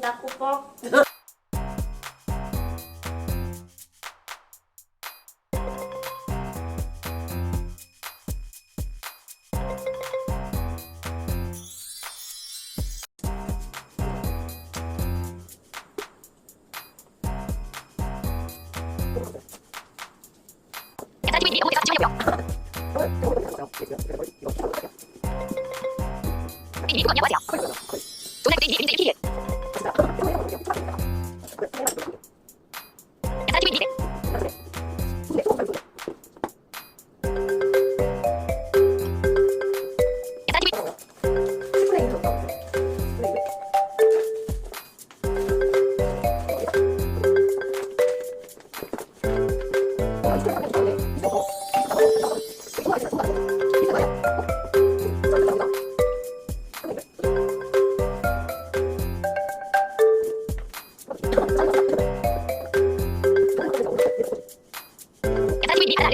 ta coupante. Hein. 私に見た。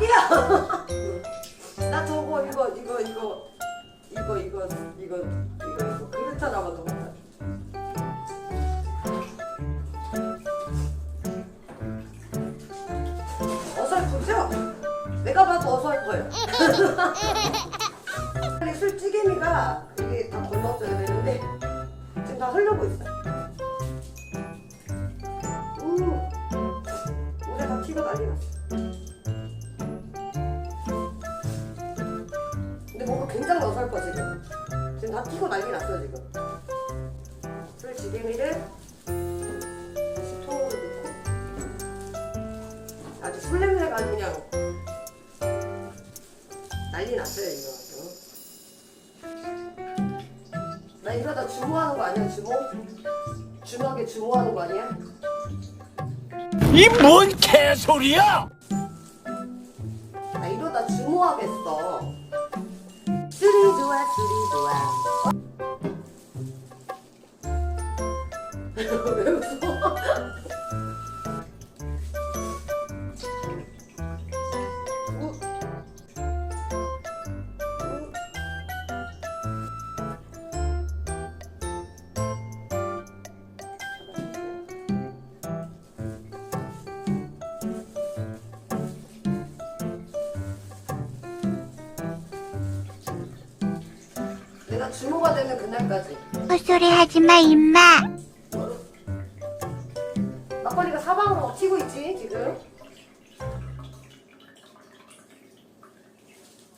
어 자기야 나 저거 이거 이거 이거 이거 이거 이거 이거 이거 갖다 줘. 어설프죠? 내가 봐도 어설퍼요. 빨리 술찌개미가 이게 다 건너줘야 되는데 지금 다 흐르고 있어. 음, 물에 다 튀고 난리 났어. 다 튀고 난리 났어 지금. 술찌개미를 다시 통으로 넣고 아주 술 냄새가 아주 그냥 난리 났어요 이거. 응? 나 이러다 주모하는 거 아니야 주모? 주먹에 주모하는 거 아니야? 이 뭔 개소리야! 나 이러다 주모하겠어. 술이 좋아 술이 좋아. 왜 웃어? 주모가 되는 그날까지. 헛소리 하지 마, 임마. 막걸리가 사방으로 막 튀고 있지 지금?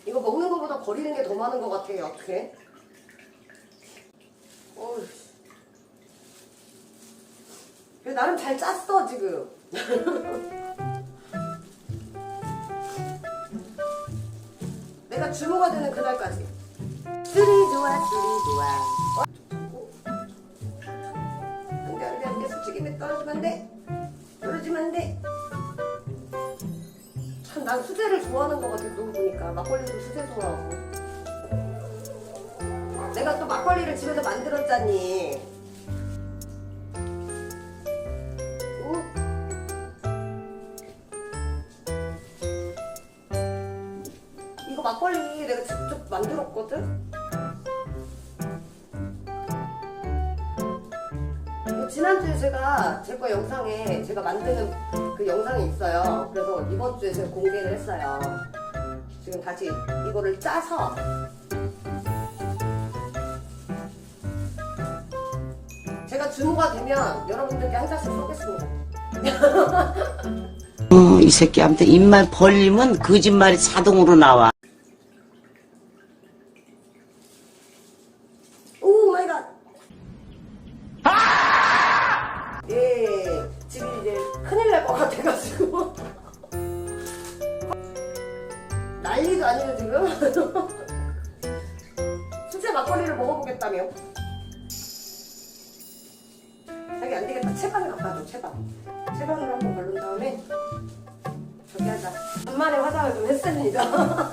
이거 먹는 거보다 버리는 게 더 많은 것 같아요 어떻게 어휴. 그래, 나름 잘 짰어 지금. 내가 주모가 되는 그날까지 술이 좋아 술이 좋아 어? 안돼 안돼 안돼 술찌개미 떨어지면 안돼 떨어지면 안돼 참난 수제 수제를 좋아하는 것 같아 누구 보니까 막걸리도 수제 좋아하고 내가 또 막걸리를 집에서 만들었잖니 막걸리 내가 직접 만들었거든? 지난주에 제가 제 거 영상에 제가 만드는 그 영상이 있어요. 그래서 이번 주에 제가 공개를 했어요. 지금 다시 이거를 짜서 제가 주무가 되면 여러분들께 한 잔씩 쏘겠습니다. 어, 이 새끼한테 입만 벌리면 거짓말이 자동으로 나와. 큰일 날 것 같아가지고. 난리도 아니에요, 지금. 수제 막걸리를 먹어보겠다며. 자기 안 되겠다. 채반을 갖다 줘, 채반. 채반으로 한번 바른 다음에 저기 하자. 간만에 화장을 좀 했습니다.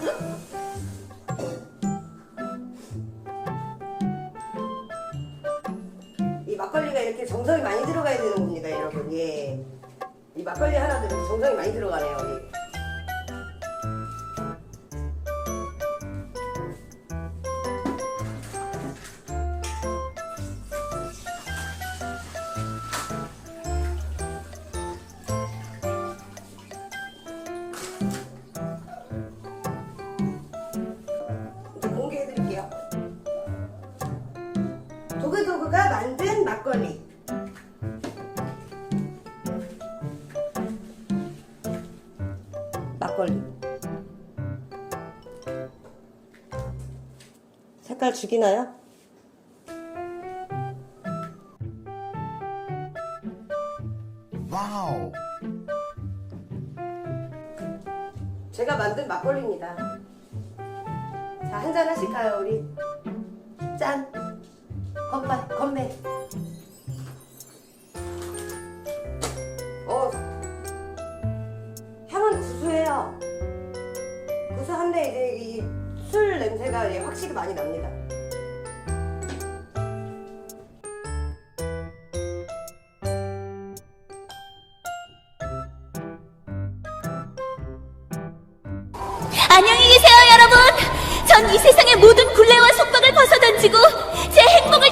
이 막걸리가 이렇게 정성이 많이 들어가야 되는 겁니다, 여러분. 예. 이 막걸리 하나도 이렇게 정성이 많이 들어가네요. 예. 이 막걸리. 색깔 죽이나요? 와우. 제가 만든 막걸리입니다. 자, 한 잔 하실까요, 우리? 짠! 건배, 건배. 구수한데 이제 이 술 냄새가 예, 확실히 많이 납니다. 안녕히 계세요, 여러분. 전 이 세상의 모든 굴레와 속박을 벗어던지고 제 행복